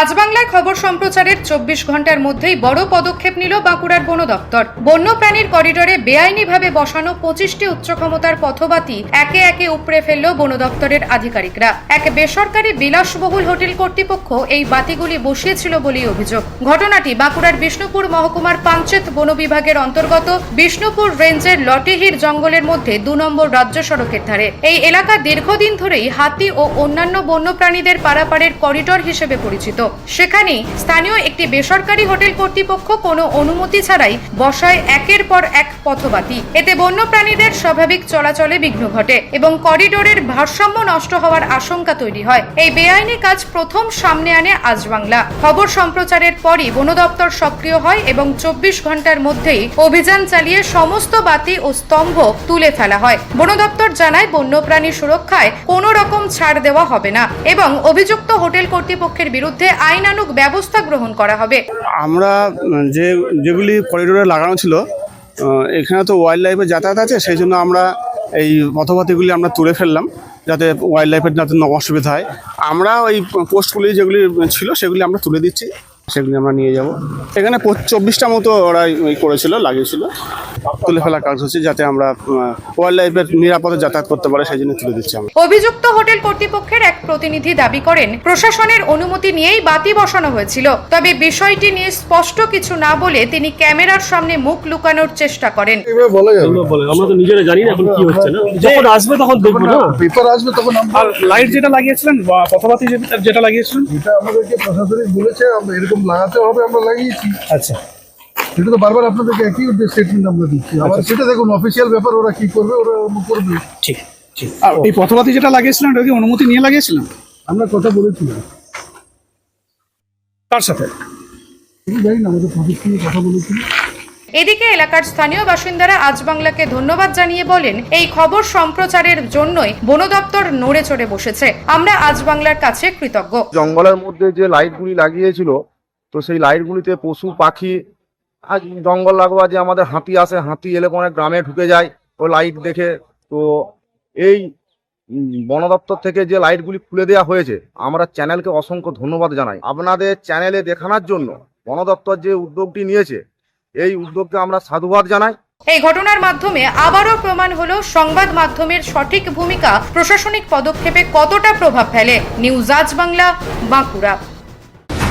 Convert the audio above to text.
আজ বাংলায় খবর সম্প্রচারের চব্বিশ ঘণ্টার মধ্যেই বড় পদক্ষেপ নিল বাঁকুড়ার বন দপ্তর। বন্যপ্রাণীর করিডোরে বেআইনিভাবে বসানো পঁচিশটি উচ্চ ক্ষমতার পথবাতি একে একে উপড়ে ফেলল বন দপ্তরের আধিকারিকরা। এক বেসরকারি বিলাসবহুল হোটেল কর্তৃপক্ষ এই বাতিগুলি বসিয়েছিল বলেই অভিযোগ। ঘটনাটি বাঁকুড়ার বিষ্ণুপুর মহকুমার পাঞ্চেত বন বিভাগের অন্তর্গত বিষ্ণুপুর রেঞ্জের লটিহির জঙ্গলের মধ্যে দু নম্বর রাজ্য সড়কের ধারে। এই এলাকা দীর্ঘদিন ধরেই হাতি ও অন্যান্য বন্যপ্রাণীদের পারাপারের করিডোর হিসেবে পরিচিত। সেখানে স্থানীয় একটি বেসরকারি হোটেল কর্তৃপক্ষ কোনো অনুমতি ছাড়াই বসায় একের পর এক পথবাতি। এতে বন্যপ্রাণীদের স্বাভাবিক চলাচলে বিঘ্ন ঘটে এবং করিডোরের ভারসাম্য নষ্ট হওয়ার আশঙ্কা তৈরি হয়। এই বেআইনি কাজ প্রথম সামনে আনে আজ বাংলা। খবর সম্প্রচারের পরই বন দপ্তর সক্রিয় হয় এবং চব্বিশ ঘণ্টার মধ্যেই অভিযান চালিয়ে সমস্ত বাতি ও স্তম্ভ তুলে ফেলা হয়। বন দপ্তর জানায়, বন্যপ্রাণী সুরক্ষায় কোনো রকম ছাড় দেওয়া হবে না এবং অভিযুক্ত হোটেল কর্তৃপক্ষের বিরুদ্ধে আইনানুগ ব্যবস্থা গ্রহণ করা হবে। আমরা, যে, যেগুলি করিডোরে লাগানো ছিল এখানে তো ওয়াইল্ড লাইফের যাতায়াত আছে, সেই জন্য আমরা এই পথপাতিগুলি আমরা তুলে ফেললাম, যাতে ওয়াইল্ড লাইফের যাতে অসুবিধা হয়। আমরা ওই পোস্টগুলি যেগুলি ছিল, সেগুলি আমরা তুলে দিচ্ছি, সেগুলি আমরা নিয়ে যাব। এখানে চব্বিশটা মতো ওরা ওই করেছিল, লাগিয়েছিল। তুলে ফেলার কাজ হচ্ছে যাতে আমরা ওয়াইল্ড লাইফের নিরাপদে যাতায়াত করতে পারে সেই জন্য তুলে দিচ্ছি আমরা। অভিযুক্ত হোটেল কর্তৃপক্ষের এক প্রতিনিধি দাবি করেন প্রশাসনের অনুমতি নিয়েই বাতি বসানো হয়েছিল। তবে বিষয়টি নিয়ে স্পষ্ট কিছু না বলে তিনি ক্যামেরার সামনে মুখ লুকানোর চেষ্টা করেন। আমরা তো নিজেরা জানি না এখন কি হচ্ছে না। যখন আসবে তখন দেখব না। পেপার আসবে তখন আর লাইট যেটা লাগিয়েছিলেন বা যেটা লাগিয়েছিলেন? এটা আমাদেরকে প্রশাসনিক বলেছে এরকম লাগাতে হবে আমরা লাগিয়েছি। আচ্ছা। সেটা তো বারবার আপনাদেরকে একই স্টেটমেন্ট আমরা দিচ্ছি। আবার সেটা দেখুন অফিসিয়াল ব্যাপার ওরা কি করবে ওরা করবে। ঠিক ঠিক। আর এই পথবাতি যেটা লাগিয়েছিলেন ওটা কি অনুমতি নিয়ে লাগিয়েছিলেন আমরা কথা বলেছিলাম। তার সাথে। জানি না আমাদের অফিস নিয়ে কথা বলেছিলাম। এদিকে এলাকার স্থানীয় বাসিন্দারা আজ বাংলাকে ধন্যবাদ জানিয়ে বলেন এই খবর সম্প্রচারের জন্যই বন দপ্তর নড়ে চড়ে বসেছে। আমরা আজ বাংলার কাছে কৃতজ্ঞ। জঙ্গলের মধ্যে যে লাইটগুলি লাগিয়েছিল তো সেই লাইটগুলিতে পশু পাখি আর জঙ্গল লাগোয়া যে আমাদের হাতি আসে, হাতি এলে পরে গ্রামে ঢুকে যায়, ও লাইট দেখে। তো এই বন দপ্তর থেকে যে লাইটগুলি খুলে দেওয়া হয়েছে, আমরা চ্যানেলকে অসংখ্য ধন্যবাদ জানাই। আপনাদের চ্যানেলে দেখানোর জন্য বন দপ্তর যে উদ্যোগটি নিয়েছে, এই উদ্যোগকে আমরা সাধুবাদ জানাই। এই ঘটনার মাধ্যমে আবারও প্রমাণ হলো সংবাদ মাধ্যমের সঠিক ভূমিকা প্রশাসনিক পদক্ষেপে কতটা প্রভাব ফেলে। নিউজ আজ বাংলা, বাঁকুড়া।